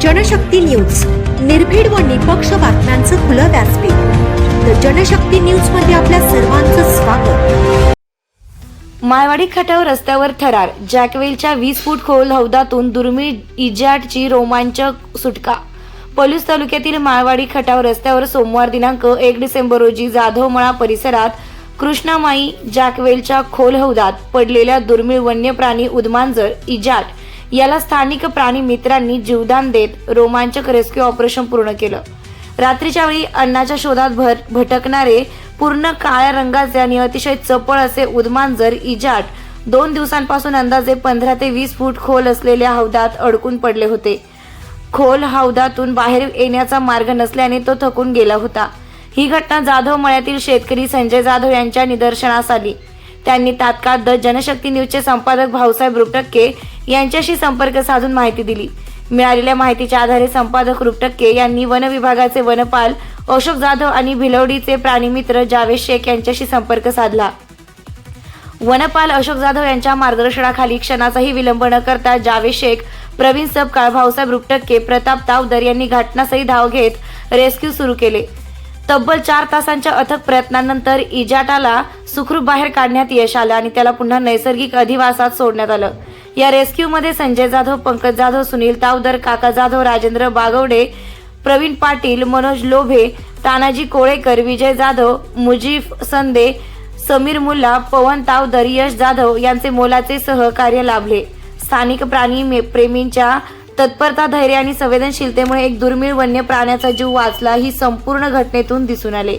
Janshakti news. निर्भीड व निपक्ष बातम्यांचं खुलं व्यासपीठ. द जनशक्ती न्यूजमध्ये आपल्या सर्वांचं स्वागत. माळवाडी खटाव रस्त्यावर थरार. जॅकवेलच्या वीस फूट खोल हौदातून दुर्मिळ इजाटची रोमांचक सुटका. पोलीस तालुक्यातील माळवाडी खटाव रस्त्यावर सोमवार दिनांक एक डिसेंबर रोजी जाधवमळा परिसरात कृष्णामाई जॅकवेलच्या खोल हौदात पडलेल्या दुर्मिळ वन्य प्राणी उद्मांजर इजाट याला स्थानिक प्राणी मित्रांनी जीवदान देत रोमांचक रेस्क्यू ऑपरेशन पूर्ण केलं. रात्रीच्या वेळी अन्नाच्या शोधात भर भटकणारे पूर्ण काळ्या रंगाचे आणि अतिशय चपळ असे उद्मांजर इजाट दोन दिवसांपासून अंदाजे पंधरा ते वीस फूट खोल असलेल्या हौदात अडकून पडले होते. खोल हौदातून बाहेर येण्याचा मार्ग नसल्याने तो थकून गेला होता. ही घटना जाधव मळ्यातील शेतकरी संजय जाधव यांच्या निदर्शनास आली. त्यांनी तात्काळ द जनशक्ती न्यूजचे संपादक भाऊसाहेब रुपटक्के यांच्याशी संपर्क साधून माहिती दिली. मिळालेल्या माहितीच्या आधारे संपादक रुपटक्के यांनी वन विभागाचे वनपाल अशोक जाधव आणि भिलवडीचे प्राणीमित्र जावेद शेख यांच्याशी संपर्क साधला. वनपाल अशोक जाधव यांच्या मार्गदर्शनाखाली क्षणाचाही विलंब न करता जावेद शेख प्रवीण सबकाळ भाऊसाहेब रुपटक्के प्रताप तावदर यांनी घटनास्थळी धाव घेत रेस्क्यू सुरू केले. तब्बल चार तासांच्या अथक प्रयत्नांनंतर इजाटाला सुखरूप बाहेर काढण्यात यश आलं आणि त्याला पुन्हा नैसर्गिक अधिवासात सोडण्यात आलं. या रेस्क्यूमध्ये संजय जाधव पंकज जाधव सुनील तावदर काका जाधव राजेंद्र बागवडे प्रवीण पाटील मनोज लोभे तानाजी कोळेकर विजय जाधव मुजीफ संदे समीर मुल्ला पवन तावदर यश जाधव यांचे मोलाचे सहकार्य लाभले. स्थानिक प्राणी मे- प्रेमींच्या तत्परता धैर्य आणि संवेदनशीलतेमुळे एक दुर्मिळ वन्य प्राण्याचा जीव वाचला ही संपूर्ण घटनेतून दिसून आले.